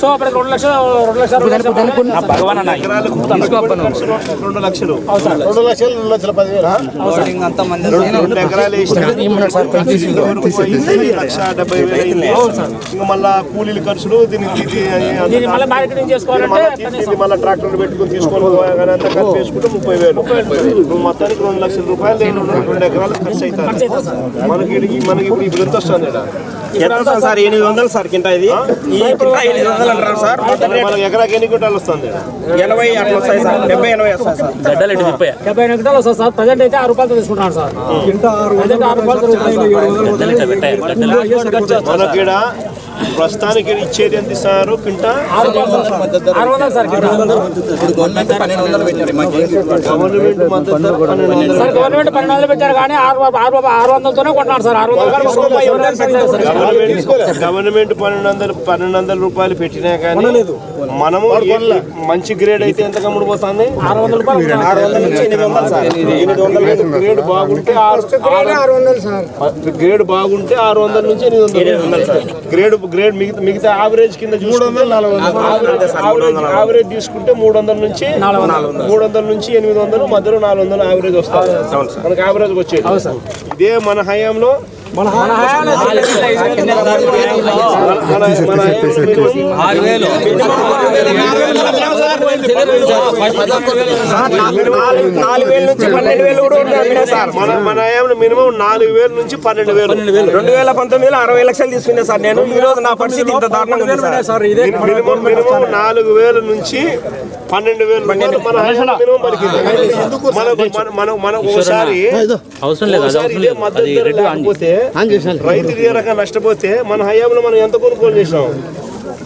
So రెండు లక్షలు రెండు లక్షలు రెండు లక్షలు రెండు లక్షలు రెండు లక్షలు రెండు లక్షల పదివేలు ఎకరాలు లక్ష డెబ్బై వేలు ఇంకా మళ్ళా కూలీల ఖర్చులు దీనికి దీన్ని మళ్ళీ ట్రాక్టర్ మళ్ళీ పెట్టుకుని తీసుకొని పోయా కానీ అంతా వేసుకుంటే ముప్పై వేలు మొత్తానికి రెండు లక్షల రూపాయలు. రెండు రెండు ఎకరాలు ఖర్చు అవుతుంది మనకి ఈడికి- మనకి ఇప్పుడు ఇప్పుడు ఎంత వస్తుంది ఈడ? ఎంత సార్? ఎనిమిది వందలు సార్ కింట ఇది. ఎనిమిది వందలు అంటారు సార్. మనకి ఎకరాకి ఎన్ని వస్తుంది? ఎనభై అట్లా వస్తాయి సార్. డెబ్బై ఎనభై వస్తాయి సార్. డెబ్బై ఎనిమిది గంటలు వస్తుంది సార్. ప్రజెంట్ అయితే ఆరు సార్. ప్రజెంట్ ఆరు రూపాయలు మనకి ప్రస్తుతానికి ఇచ్చేది ఎంత ఇస్తారు కింట? ఆరు రూపాయలు సార్ ఆరు వందలు. సార్ కింద. గవర్నమెంట్ గవర్నమెంట్ పన్నెండు వందలు పెట్టారు కానీ ఆరు ఆరు ఆరు వందలతోనే కొంటున్నారు సార్. ఆరు వందలు గవర్నమెంట్ పన్నెండు వందలు పన్నెండు వందల రూపాయలు పెట్టినా కానీ మనము మంచి గ్రేడ్ అయితే ఎంత కమ్ముడు పోతుంది? ఆరు వందల గ్రేడ్ బాగుంటే ఆరు గ్రేడ్ బాగుంటే ఆరు వందల నుంచి ఎనిమిది వందలు సార్. గ్రేడ్ గ్రేడ్ మిగతా మిగతా యావరేజ్ కింద చూసుకుంటే యావరేజ్ తీసుకుంటే మూడు వందల నుంచి మూడు వందల నుంచి ఎనిమిది వందలు. మధ్యలో నాలుగు వందలు యావరేజ్ వస్తుంది మనకి యావరేజ్ వచ్చేది. ఇదే మన హయాంలో మన హయాంలో నాలుగు వేల నుంచి పన్నెండు వేలు కూడా సార్ మన మన మినిమం నాలుగు వేల నుంచి పన్నెండు వేలు రెండు వేల పంతొమ్మిదిలో అరవై లక్షలు తీసుకునే సార్ నేను ఈ రోజు నా పరిస్థితి ఇంత దారుణంగా ఉంది సార్ మినిమం మినిమం నాలుగు వేల నుంచి పన్నెండు వేలు మన మినిమం మనం మనం ఒకసారి అవసరం లేదు మద్దతు రైతు రకంగా నష్టపోతే మన హయాంలో మనం ఎంత కొనుగోలు చేసినాం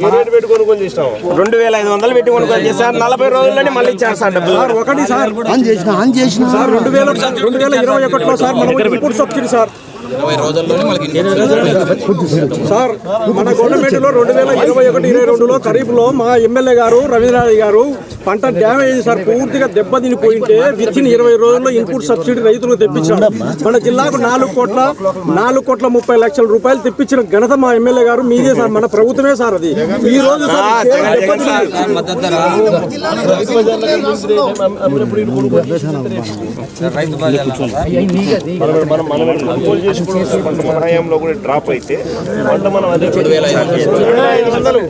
రెండు వేల ఐదు వందలు పెట్టి కొనుగోలు చేశారు నలభై రోజుల్లోనే మళ్ళీ ఇచ్చారు సార్ డబ్బులు. ఒకటి సార్. ఆన్ చేసిన ఆన్ చేసిన. సార్ రెండు వేల రెండు వేల ఇరవై ఒకటిలో సార్ మనం ఇన్పుట్ సబ్సిడీ సార్. సార్ మన గవర్నమెంట్లో రెండు వేల ఇరవై ఒకటి ఇరవై రెండులో ఖరీఫ్లో మా ఎమ్మెల్యే గారు రవీంద్రనాథ్ గారు పంట డ్యామేజ్ సార్. పూర్తిగా దెబ్బతినిపోయింటే విత్ ఇన్ ఇరవై రోజుల్లో ఇన్పుట్ సబ్సిడీ రైతులకు తెప్పించాడు మన జిల్లాకు నాలుగు కోట్ల నాలుగు కోట్ల ముప్పై లక్షల రూపాయలు తెప్పించిన ఘనత మా ఎమ్మెల్యే గారు మీదే సార్ మన ప్రభుత్వమే సార్ అది. ఈ రోజు సార్ మనం హయాంలో కూడా డ్రాప్ అయితే పంట మనం అదే ఐదు వందలు.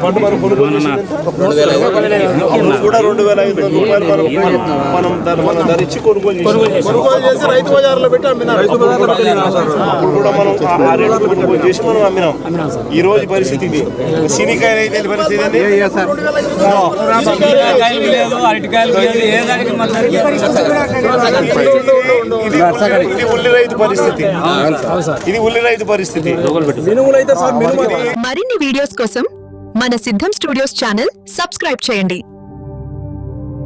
పంట మనం కొనుగోలు కూడా రెండు వేల ఐదు వందల రూపాయలు మనం మనం ధర- మనం ధరించి కొనుగోలు చేసాం కొనుగోలు చేసి రైతు బజార్లో పెట్టి అమ్మినారు. రైతు బజార్లో అప్పుడు కూడా మనం ఆ- ఆ రేటు కొనుగోలు చేసి మనం అమ్మినాం. ఈ రోజు పరిస్థితి ఇది. సినికాయలు అయితే పరిస్థితి ఏంది? ఇది ఇది ఉల్లి రైతు పరిస్థితి. ఇది ఉల్లి రైతు పరిస్థితి. మరిన్ని వీడియోస్ కోసం మన సిద్ధం స్టూడియోస్ ఛానల్ సబ్స్క్రైబ్ చేయండి.